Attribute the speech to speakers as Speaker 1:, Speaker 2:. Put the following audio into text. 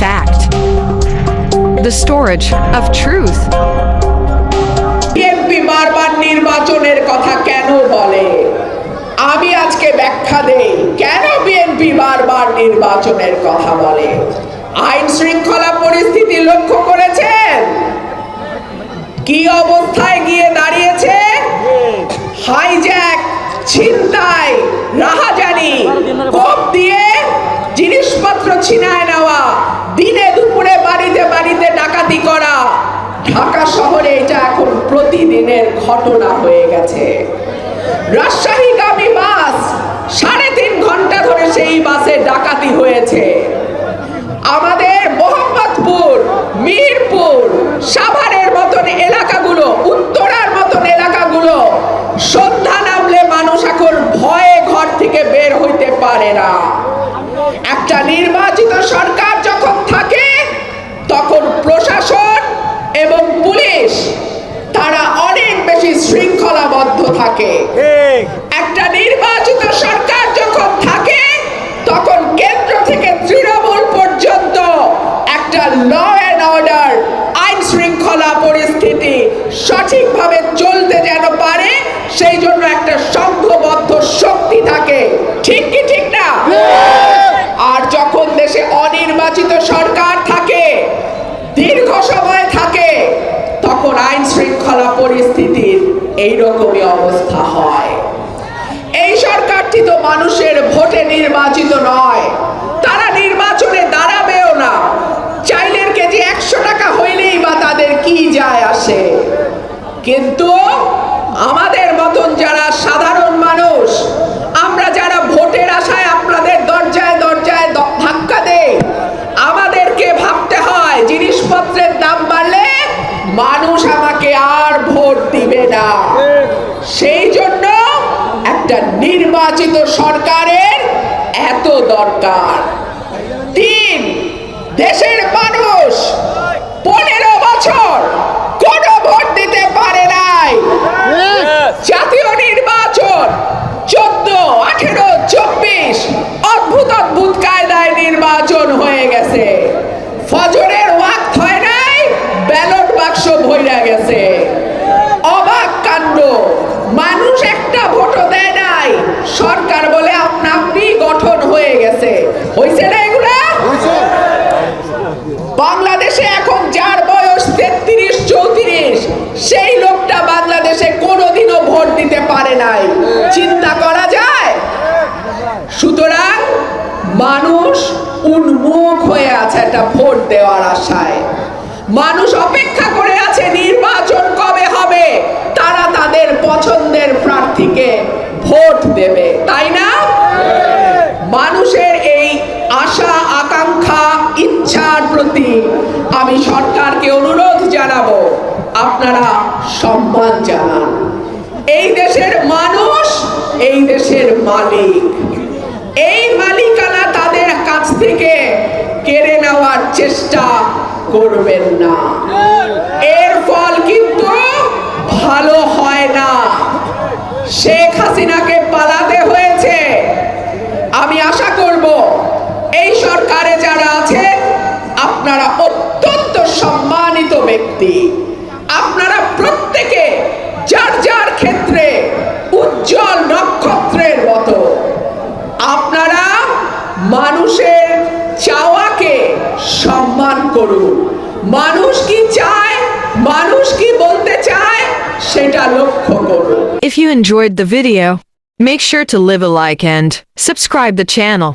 Speaker 1: fact. The storage of truth.
Speaker 2: BNP বারবার নির্বাচনের কথা কেন বলে আমি আজকে ব্যাখ্যা দেই, কেন বিএনপি বারবার নির্বাচনের কথা বলে আইন শৃঙ্খলা পরিস্থিতি লক্ষ্য করেছেন কি অবস্থায় গিয়ে দাঁড়িয়েছে হাইজ্যাক, ছিনতাই, রাহাজানি, কোপ দিয়ে ছিনায় নেওয়া। দিনে দুপুরে বাড়িতে বাড়িতে ডাকাতি করা। ঢাকা শহরে এটা এখন প্রতিদিনের ঘটনা হয়ে গেছে। রাজশাহীগামী বাস সাড়ে তিন ঘণ্টা ধরে সেই বাসে ডাকাতি হয়েছে। আমাদের মোহাম্মদপুর, মিরপুর, সাভারের মতন এলাকাগুলো, উত্তরার মতন এলাকাগুলো, সন্ধ্যা নামলে মানুষ এখন ভয়ে ঘর থেকে বের হইতে পারে না। একটা নির্বাচিত সরকার যখন থাকে তখন প্রশাসন এবং পুলিশ তারা অনেক বেশি শৃঙ্খলাবদ্ধ থাকে। একটা নির্বাচিত সরকার যখন থাকে তখন কেন্দ্র থেকে তৃণমূল পর্যন্ত একটা ল অ্যান্ড অর্ডার আইন শৃঙ্খলা পরিস্থিতি সঠিকভাবে চলতে যেন পারে সেই জন্য একটা সংঘবদ্ধ পরিস্থিতির এইরকমই অবস্থা হয়। এই সরকারটি তো মানুষের ভোটে নির্বাচিত নয়। তারা নির্বাচনে দাঁড়াবেও না। চাইলের কেজি একশো টাকা হইলেই বা তাদের কি যায় আসে? কিন্তু আমাদের মতন যারা সাধারণ ভোট দিবে না। সেই জন্য একটা নির্বাচিত সরকারের এত দরকার। তিন, দেশের মানুষ পনেরো বছর কোন ভোট দিতে পারে নাই। জাতীয় নির্বাচন চোদ্দ, আঠেরো, চব্বিশ অদ্ভুত অদ্ভুত কায়দায় নির্বাচন হয়ে গেছে। ফজরের ওয়াক্ত হয় নাই, ব্যালট বাক্স ভইরা গেছে। একটা ভোটও দেয় নাই। সরকার বলে আপনা আপনি গঠন হয়ে গেছে। হয়েছে না এগুলা? বাংলাদেশে এখন যার বয়স তেত্রিশ চৌত্রিশ সেই লোকটা বাংলাদেশে কোনোদিনও ভোট দিতে পারে নাই। চিন্তা করা যায়? সুতরাং মানুষ উন্মুখ হয়ে আছে একটা ভোট দেওয়ার আশায়। মানুষ অপেক্ষা করে আছে নির্বাচন কবে হবে তারা তাদের পছন্দের প্রার্থীকে ভোট দেবে, তাই না? মানুষের এই আশা, আকাঙ্ক্ষা, ইচ্ছার প্রতি আমি সরকারকে অনুরোধ জানাব, আপনারা সম্মান জানান। এই দেশের মানুষ, এই দেশের মালিক। এই মালিকানা তাদের কাছ থেকে কেড়ে নেওয়ার চেষ্টা করবেন না। এর ফল কিন্তু ভালো হয় না শেখ হাসিনাকে পালাতে হয়েছে আমি আশা করব এই সরকারে যারা আছে আপনারা অত্যন্ত সম্মানিত ব্যক্তি। আপনারা প্রত্যেকে যার যার ক্ষেত্রে উজ্জ্বল নক্ষত্রের মতো। আপনারা মানুষের চাওয়াকে সম্মান করুন। মানুষ কি চায় মানুষ কি বলতে চায় সেটা লক্ষ্য করুন।
Speaker 1: If you enjoyed the video, make sure to leave a like and subscribe the channel.